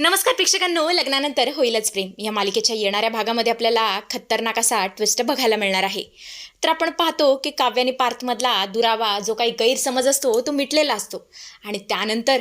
नमस्कार प्रेक्षकांनो लग्नानंतर होईलच प्रेम. या मालिकेच्या येणाऱ्या भागामध्ये आपल्याला खतरनाक असा ट्विस्ट बघायला मिळणार आहे. तर आपण पाहतो की काव्याने पार्थमधला दुरावा जो काही गैरसमज असतो तो मिटलेला असतो. आणि त्यानंतर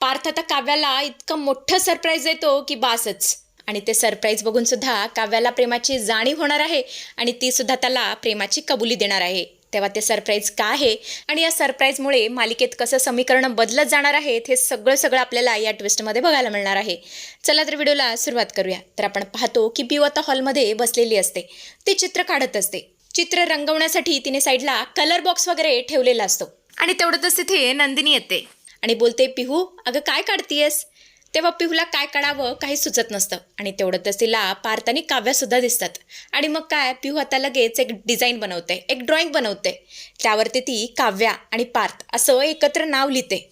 पार्थ आता काव्याला इतकं मोठं सरप्राईज देतो की बासच. आणि ते सरप्राईज बघून सुद्धा काव्याला प्रेमाची जाणीव होणार आहे आणि ती सुद्धा त्याला प्रेमाची कबुली देणार आहे. तेव्हा ते सरप्राईज का आहे? आणि या सरप्राईजमुळे मालिकेत कसं समीकरण बदलत जाणार आहेत हे सगळं सगळं आपल्याला या ट्विस्टमध्ये बघायला मिळणार आहे. चला तर व्हिडिओला सुरुवात करूया. तर आपण पाहतो की पिऊ आता हॉलमध्ये बसलेली असते. ती चित्र काढत असते. चित्र रंगवण्यासाठी तिने साईडला कलर बॉक्स वगैरे ठेवलेला असतो. आणि तेवढंच तिथे नंदिनी येते. आणि बोलते पिहू अगं काय काढतीयस? तेव्हा पिहूला काय काढावं काही सुचत नसतं. आणि तेवढंच तिला पार्थ आणि काव्यासुद्धा दिसतात. आणि मग काय पिहू आता लगेच एक डिझाईन बनवते एक ड्रॉइंग बनवते. त्यावरती ती काव्या आणि पार्थ असं एकत्र नाव लिहिते.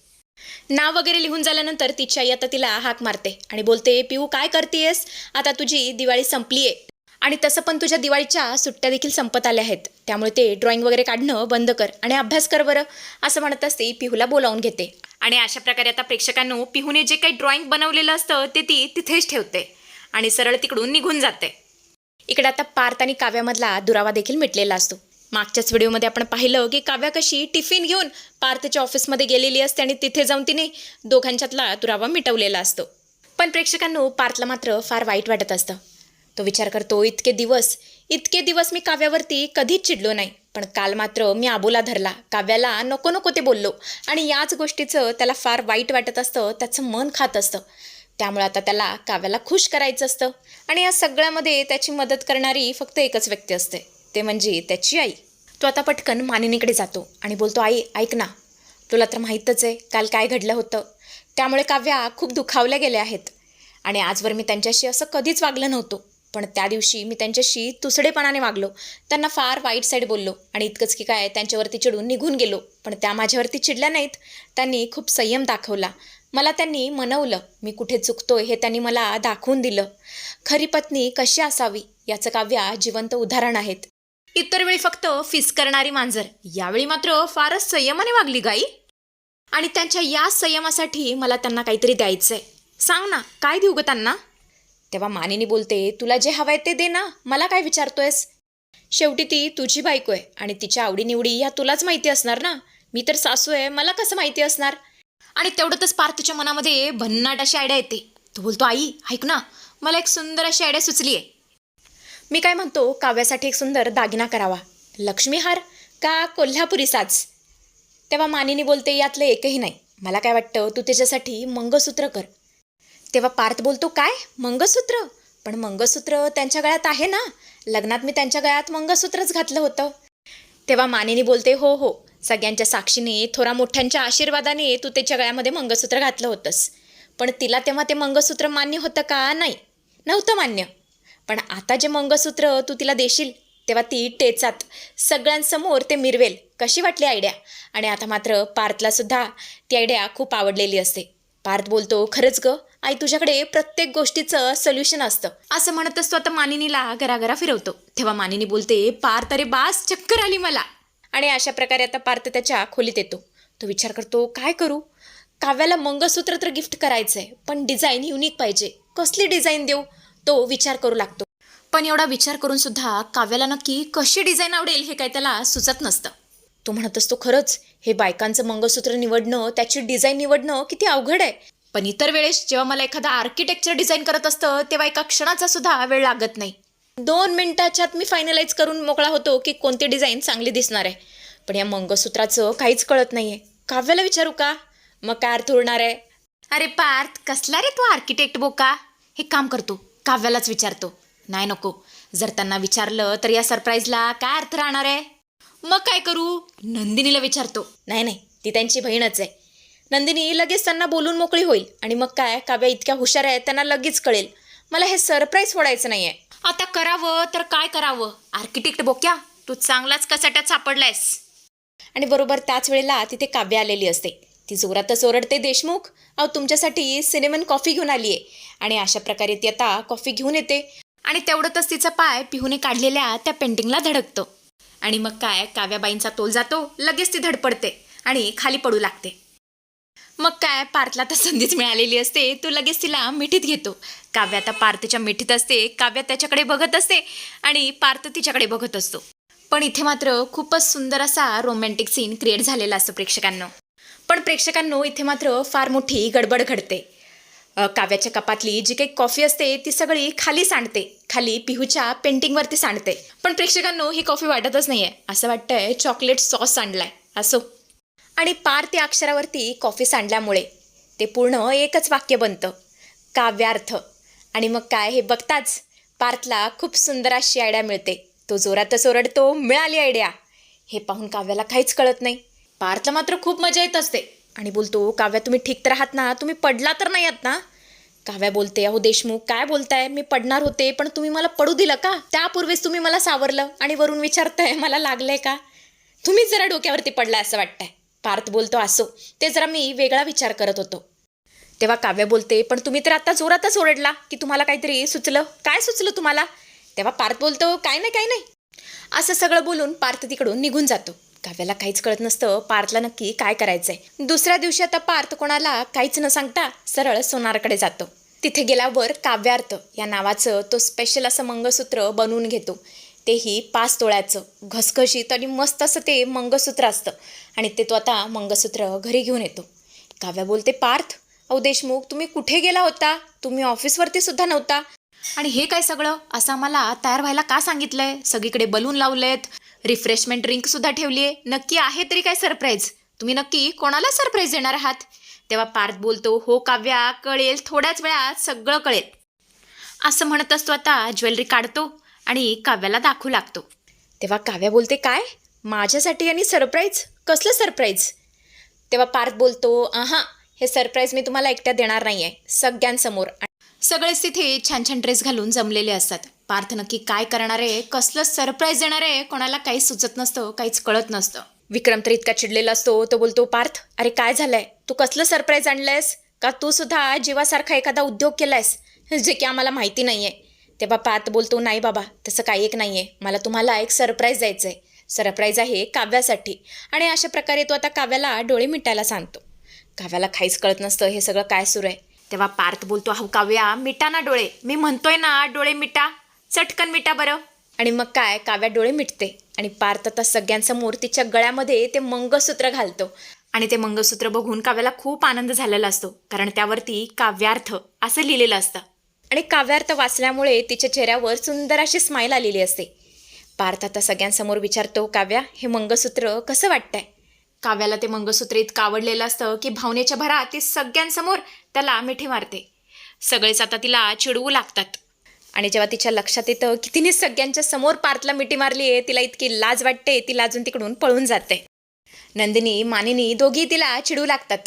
नाव वगैरे लिहून झाल्यानंतर तिची आई आता तिला हाक मारते आणि बोलते पिहू काय करतेयस? आता तुझी दिवाळी संपली आहे आणि तसं पण तुझ्या दिवाळीच्या सुट्ट्या देखील संपत आल्या आहेत. त्यामुळे ते ड्रॉइंग वगैरे काढणं बंद कर आणि अभ्यास कर बरं असं म्हणत असते पिहूला बोलावून घेते. आणि अशा प्रकारे आता प्रेक्षकांनो पिहूने जे काही ड्रॉइंग बनवलेलं असतं ते ती तिथेच ठेवते. आणि सरळ तिकडून निघून जाते. इकडे आता पार्थ आणि काव्यामधला दुरावा देखील मिटलेला असतो. मागच्याच व्हिडिओमध्ये आपण पाहिलं की काव्या कशी टिफिन घेऊन पार्थच्या ऑफिसमध्ये गेलेली असते आणि तिथे जाऊन तिने दोघांच्यातला दुरावा मिटवलेला असतो. पण प्रेक्षकांनो पार्थला मात्र फार वाईट वाटत असतं. तो विचार करतो इतके दिवस इतके दिवस मी काव्यावरती कधीच चिडलो नाही. पण काल मात्र मी आबोला धरला. काव्याला नको नको ते बोललो. आणि याच गोष्टीचं त्याला फार वाईट वाटत असतं त्याचं मन खात असतं. त्यामुळे आता त्याला काव्याला खुश करायचं असतं. आणि या सगळ्यामध्ये त्याची मदत करणारी फक्त एकच व्यक्ती असते. ते म्हणजे त्याची आई. तो आता पटकन मानिनीकडे जातो आणि बोलतो आई ऐक ना. तुला तर माहीतच आहे काल काय घडलं होतं. त्यामुळे काव्या खूप दुखावल्या गेल्या आहेत. आणि आजवर मी त्यांच्याशी असं कधीच वागलं नव्हतं. पण त्या दिवशी मी त्यांच्याशी तुसडेपणाने वागलो. त्यांना फार वाईट साईड बोललो आणि इतकंच की काय त्यांच्यावरती चिडून निघून गेलो. पण त्या माझ्यावरती चिडल्या नाहीत. त्यांनी खूप संयम दाखवला. मला त्यांनी मनवलं. मी कुठे चुकतोय हे त्यांनी मला दाखवून दिलं. खरी पत्नी कशी असावी याचं काव्या जिवंत उदाहरण आहेत. इतर वेळी फक्त फिस करणारी मांजर. यावेळी मात्र फारच संयमाने वागली गाई. आणि त्यांच्या या संयमासाठी मला त्यांना काहीतरी द्यायचंय. सांग ना काय देऊ ग त्यांना? तेव्हा मानिनी बोलते तुला जे हवंय ते दे ना मला काय विचारतोयस? शेवटी ती तुझी बायको आहे आणि तिच्या आवडीनिवडी ह्या तुलाच माहिती असणार ना? मी तर सासू आहे मला कसं माहिती असणार? आणि तेवढंच पार्थच्या मनामध्ये भन्नाट अशी आयडिया येते. तो बोलतो आई ऐक ना मला एक सुंदर अशी आयडिया सुचली आहे मी काय म्हणतो काव्यासाठी एक सुंदर दागिना करावा. लक्ष्मीहार का कोल्हापुरी साज? तेव्हा मानिनी बोलते यातलं एकही नाही. मला काय वाटतं तू त्याच्यासाठी मंगळसूत्र कर. तेव्हा पार्थ बोलतो काय? मंगळसूत्र पण मंगळसूत्र त्यांच्या गळ्यात आहे ना? लग्नात मी त्यांच्या गळ्यात मंगळसूत्रच घातलं होतं. तेव्हा मानेनी बोलते हो हो सगळ्यांच्या साक्षीने थोरा मोठ्यांच्या आशीर्वादाने तू त्याच्या गळ्यामध्ये मंगळसूत्र घातलं होतंस. पण तिला तेव्हा ते मंगळसूत्र मान्य होतं का? नाही नव्हतं मान्य. पण आता जे मंगळसूत्र तू तिला देशील तेव्हा ती टेचात सगळ्यांसमोर ते मिरवेल. कशी वाटली आयडिया? आणि आता मात्र पार्थलासुद्धा ती आयडिया खूप आवडलेली असते. पार्थ बोलतो खरंच ग आई तुझ्याकडे प्रत्येक गोष्टीचं सोल्युशन असतं. असं म्हणत असतो आता मानिनीला घराघरा फिरवतो. तेव्हा मानिनी बोलते पार्थ अरे बास चक्कर आली मला. आणि अशा प्रकारे आता पार्थ त्याच्या खोलीत येतो. तो विचार करतो काय करू? काव्याला मंगळसूत्र तर गिफ्ट करायचं आहे पण डिझाईन युनिक पाहिजे. कसली डिझाईन देऊ? तो विचार करू लागतो. पण एवढा विचार करून सुद्धा काव्याला नक्की कशी डिझाईन आवडेल हे काय त्याला सुचत नसतं. तो म्हणत असतो खरंच हे बायकांचं मंगळसूत्र निवडणं त्याची डिझाईन निवडणं किती अवघड आहे. पण इतर वेळेस जेव्हा मला एखादा आर्किटेक्चर डिझाईन करत असतं तेव्हा एका क्षणाचा सुद्धा वेळ लागत नाही. दोन मिनिटाच्यात मी फायनलाइज करून मोकळा होतो की कोणती डिझाईन चांगली दिसणार आहे. पण या मंगळसूत्राचं काहीच कळत नाही आहे काव्याला विचारू का? मग काय अर्थ उरणार आहे? अरे पार्थ कसला रे तू आर्किटेक्ट बोका? हे काम करतो. काव्यालाच विचारतो. नाही नको. जर त्यांना विचारलं तर या सरप्राईजला काय अर्थ राहणार आहे? मग काय करू? नंदिनीला विचारतो. नाही नाही. ती त्यांची बहीणच आहे. नंदिनी लगेच त्यांना बोलून मोकळी होईल. आणि मग काय? काव्या इतक्या हुशार आहेत त्यांना लगेच कळेल. मला हे सरप्राईज फोडायचं नाहीये. आता करावं तर काय करावं? आर्किटेक्ट बोक्या तू चांगलाच कसाट्यात सापडलायस. आणि बरोबर त्याच वेळेला तिथे काव्य आलेली असते. ती जोरातच ओरडते देशमुख अहो तुमच्यासाठी सिनेमन कॉफी घेऊन आली आहे आणि अशा प्रकारे ती आता कॉफी घेऊन येते. आणि तेवढंच तिचा पाय पिहूने काढलेल्या त्या पेंटिंगला धडकतो. आणि मग काय? काव्याबाईंचा तोल जातो लगेच ती धडपडते आणि खाली पडू लागते. मग काय पार्थला तर संधीच मिळालेली असते. तो लगेच तिला मिठीत घेतो. काव्य आता पार्थच्या मिठीत असते. काव्य त्याच्याकडे बघत असते आणि पार्थ तिच्याकडे बघत असतो. पण इथे मात्र खूपच सुंदर असा रोमॅन्टिक सीन क्रिएट झालेला असतो प्रेक्षकांना. पण प्रेक्षकांनो इथे मात्र फार मोठी गडबड घडते. काव्याच्या कपातली जी काही कॉफी असते ती सगळी खाली सांडते. खाली पिहूच्या पेंटिंगवरती सांडते. पण प्रेक्षकांनो ही कॉफी वाटतच नाहीये. असं वाटतंय चॉकलेट सॉस सांडलाय असो. आणि पार त्या अक्षरावरती कॉफी सांडल्यामुळे ते पूर्ण एकच वाक्य बनतं काव्यार्थ. आणि मग काय हे बघताच पार्थला खूप सुंदर अशी आयडिया मिळते. तो जोरातच ओरडतो मिळाली आयडिया हे पाहून काव्याला काहीच कळत नाही. पार्थला मात्र खूप मजा येत असते. आणि बोलतो काव्या तुम्ही ठीक तर आहात ना? तुम्ही पडला तर नाही आहात ना? काव्या बोलते अहो देशमुख काय बोलताय? मी पडणार होते पण तुम्ही मला पडू दिलं का? त्यापूर्वीच तुम्ही मला सावरलं आणि वरून विचारताय मला लागलंय का? तुम्हीच जरा डोक्यावरती पडलाय असं वाटतंय. पार्थ बोलतो असो. ते जरा मी वेगळा विचार करत होतो. तेव्हा काव्य बोलते पण तुम्ही तर आता जोरातच ओरडला की तुम्हाला काहीतरी सुचलं. काय सुचलं तुम्हाला? तेव्हा पार्थ बोलतो काय नाही काय नाही. असं सगळं बोलून पार्थ तिकडून निघून जातो. काव्याला काहीच कळत नसतं पार्थला नक्की काय करायचंय. दुसऱ्या दिवशी आता पार्थ कोणाला काहीच न सांगता सरळ सोनारकडे जातो. तिथे गेल्यावर काव्यार्थ या नावाचं तो स्पेशल असं मंगळसूत्र बनवून घेतो. तेही पाच तोळ्याचं घसघशीत आणि मस्त असं ते मंगळसूत्र असतं. आणि ते तो आता मंगळसूत्र घरी घेऊन येतो. काव्या बोलते पार्थ अहो देशमुख तुम्ही कुठे गेला होता? तुम्ही ऑफिसवरती सुद्धा नव्हता. आणि हे काय सगळं? असं आम्हाला तयार व्हायला का सांगितलंय? सगळीकडे बलून लावलेत. रिफ्रेशमेंट ड्रिंक सुद्धा ठेवली आहे. नक्की आहे तरी काय सरप्राईज? तुम्ही नक्की कोणाला सरप्राईज देणार आहात? तेव्हा पार्थ बोलतो हो काव्या कळेल थोड्याच वेळात सगळं कळेल. असं म्हणत असतो आता ज्वेलरी काढतो. आणि काव्याला दाखवू लागतो. तेव्हा काव्या बोलते काय? माझ्यासाठी आणि सरप्राईज? कसलं सरप्राईज? तेव्हा पार्थ बोलतो आहा हे सरप्राईज मी तुम्हाला एकट्या देणार नाही आहे सगळ्यांसमोर. सगळेच तिथे छान छान ड्रेस घालून जमलेले असतात. पार्थ नक्की काय करणार आहे कसलं सरप्राईज देणार आहे कोणाला काहीच सुचत नसतं काहीच कळत नसतं. विक्रम तर इतका चिडलेला असतो तो बोलतो पार्थ अरे काय झालंय? तू कसलं सरप्राईज आणलंयस? का तू सुद्धा जीवासारखा एखादा उद्योग केलायस जे की आम्हाला माहिती नाही आहे तेव्हा पार्थ बोलतो नाही बाबा तसं काही एक नाही आहे मला तुम्हाला एक सरप्राईज द्यायचं आहे सरप्राईज आहे काव्यासाठी. आणि अशा प्रकारे तो आता काव्याला डोळे मिटायला सांगतो. काव्याला काहीच कळत नसतं हे सगळं काय सुरू आहे. तेव्हा पार्थ बोलतो अहो काव्या मिटा ना डोळे. मी म्हणतोय ना डोळे मिटा. चटकन मिटा बरं. आणि मग काय काव्या डोळे मिटते. आणि पार्थ आता सगळ्यांसमोर तिच्या गळ्यामध्ये ते मंगळसूत्र घालतो. आणि ते मंगळसूत्र बघून काव्याला खूप आनंद झालेला असतो. कारण त्यावरती काव्यार्थ असं लिहिलेलं असतं. आणि काव्यार्थ वाचल्यामुळे तिच्या चेहऱ्यावर सुंदर अशी स्माईल आलेली असते. पार्थ आता सगळ्यांसमोर विचारतो काव्या हे मंगळसूत्र कसं वाटतंय? काव्याला ते मंगळसूत्र इतकं आवडलेलं असतं की भावनेच्या भरात ती सगळ्यांसमोर त्याला मिठी मारते. सगळेच आता तिला चिडवू लागतात. आणि जेव्हा तिच्या लक्षात येतं की तिने सगळ्यांच्या समोर पार्थला मिठी मारली आहे तिला इतकी लाज वाटते ती लाजून तिकडून पळून जाते. नंदिनी मानिनी दोघी तिला चिडू लागतात.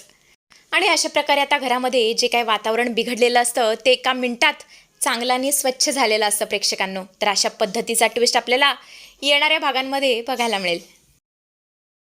आणि अशा प्रकारे आता घरामध्ये जे काही वातावरण बिघडलेलं असतं ते एका मिनटात चांगलाने स्वच्छ झालेलं असतं प्रेक्षकांनो. तर अशा पद्धतीचा ट्विस्ट आपल्याला येणाऱ्या भागांमध्ये बघायला मिळेल.